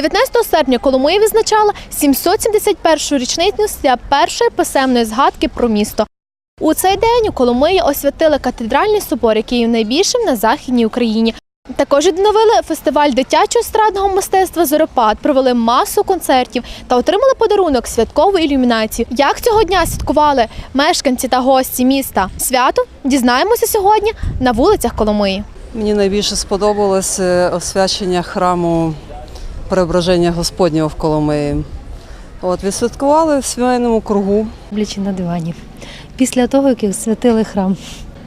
19 серпня Коломия відзначала 771-ю річницю з дня першої писемної згадки про місто. У цей день у Коломиї освятили катедральний собор, який є найбільшим на західній Україні. Також відновили фестиваль дитячого естрадного мистецтва Зоропад, провели масу концертів та отримали подарунок святкову ілюмінацію. Як цього дня святкували мешканці та гості міста? Свято дізнаємося сьогодні на вулицях Коломиї. Мені найбільше сподобалось е, освячення храму Преображення Господнього в Коломиї. От, відсвяткували в сімейному кругу. Блічі на дивані. Після того, як святили храм.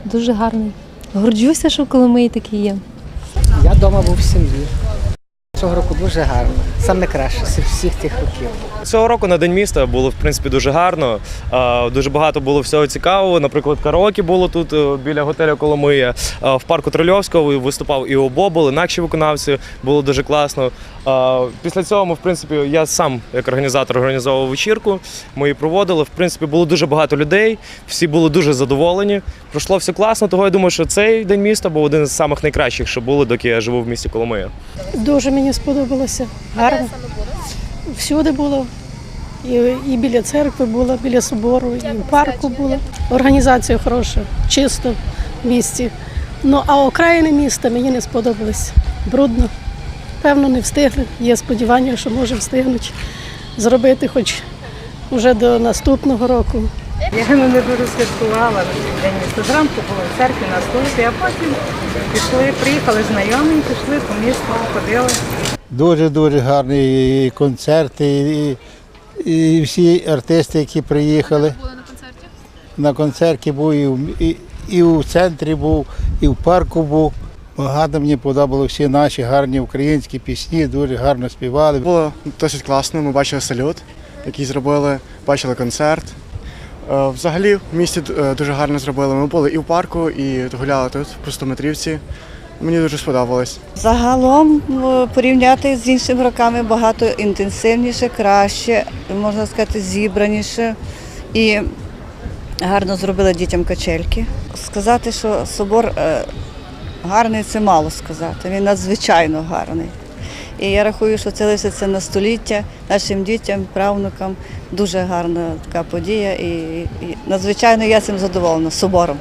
Дуже гарний. Горджуся, що в Коломиї такий є. Я вдома був в сім'ї. Цього року дуже гарно. Саме краще з всіх тих років. Цього року на день міста було в принципі дуже гарно. Дуже багато було всього цікавого. Наприклад, караоке було тут е, біля готелю Коломия. В парку Трольовського виступав і Обобол, інакші виконавці. Було дуже класно. Після цього ми, в принципі, я сам як організатор організовував вечірку. Ми її проводили. В принципі, було дуже багато людей. Всі були дуже задоволені. Пройшло все класно. Того я думаю, що цей день міста був один з самих найкращих, що було, доки я живу в місті Коломия. Дуже мені сподобалося. Гарно. Всюди було. І, і біля церкви було, біля собору, і в парку було. Організація хороша, чисто в місті. Ну а окраїни міста мені не сподобалось. Брудно. Певно, не встигли. Є сподівання, що може встигнуть зробити хоч уже до наступного року. Я не дуже святкувала на цей день. Зранку було в церкві на службі, а потім пішли, приїхали знайомі, пішли по місту, ходили. Дуже-дуже гарні концерти, і, і всі артисти, які приїхали. Були на концерті? На концерті був, і, в- і, і в центрі був, і в парку був. Багато мені подобали всі наші гарні українські пісні, дуже гарно співали. Було досить класно. Ми бачили салют, який зробили, бачили концерт. Е, Взагалі в місті е, дуже гарно зробили. Ми були і в парку, і гуляли тут, в Пустометрівці. Мені дуже сподобалось. Загалом порівняти з іншими роками багато інтенсивніше, краще, можна сказати, зібраніше і гарно зробили дітям качельки. Сказати, що собор е, гарний, це мало сказати. Він надзвичайно гарний. І я рахую, що це лишиться на століття нашим дітям, правнукам. Дуже гарна така подія і, і надзвичайно я цим задоволена собором.